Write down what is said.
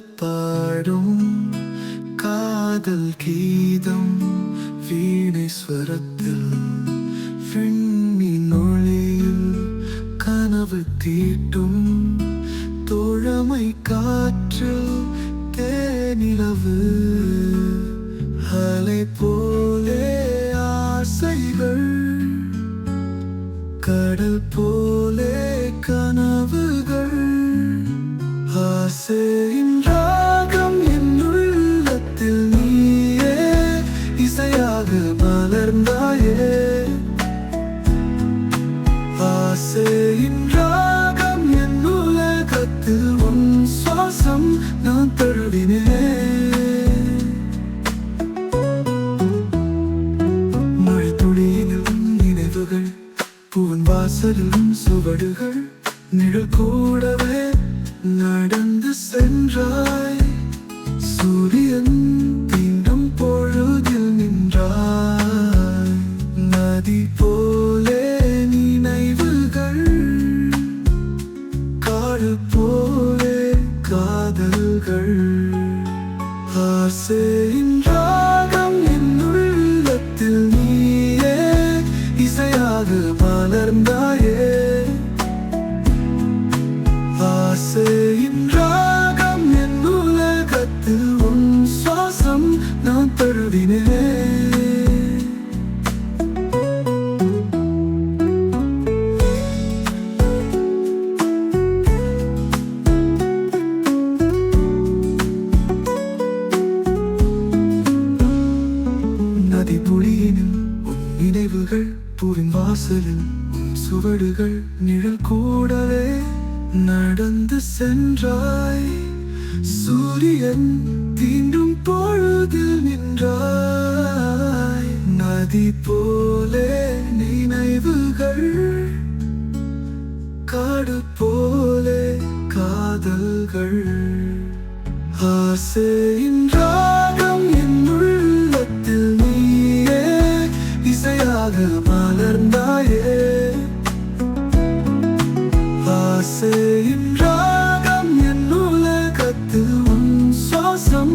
பாடும் காதல் கீதம் வீணேஸ்வரத்தில். விண்ணின் நொழியில் கனவு தீட்டும் தோழமை காற்றில் தேனிலவு. ஆசையின் ராகம் என் உலகத்தில் உன் சுவாசம் நான் தழுவினேன். மழை துளியிலும் நினைவுகள் பூவன் வாசலிலும் சுவடுகள் நிழல் கூடவே நடந்து சென்றாய். சூரியன் தீண்டும் பொழுதில் நின்றாய். நதி காடு போலே காதல்கள். ஆசையின் ராகம் என்னுள்ளத்தில் நீயே இசையாக மலர்ந்தாயே. ஆசை வாசலில் சுவடுகள் நிழல் கூடவே நடந்து சென்றாய். சூரியன் தீண்டும் பொழுதில் நின்றாய். நதி போலே நினைவுகள் காடு போலே காதல்கள். ஆசையின் ராகம் என் உள்ளத்தில் நீயே இசையாக ஆசையின் ராகம் என் உலகத்தில் உன் சுவாசம்.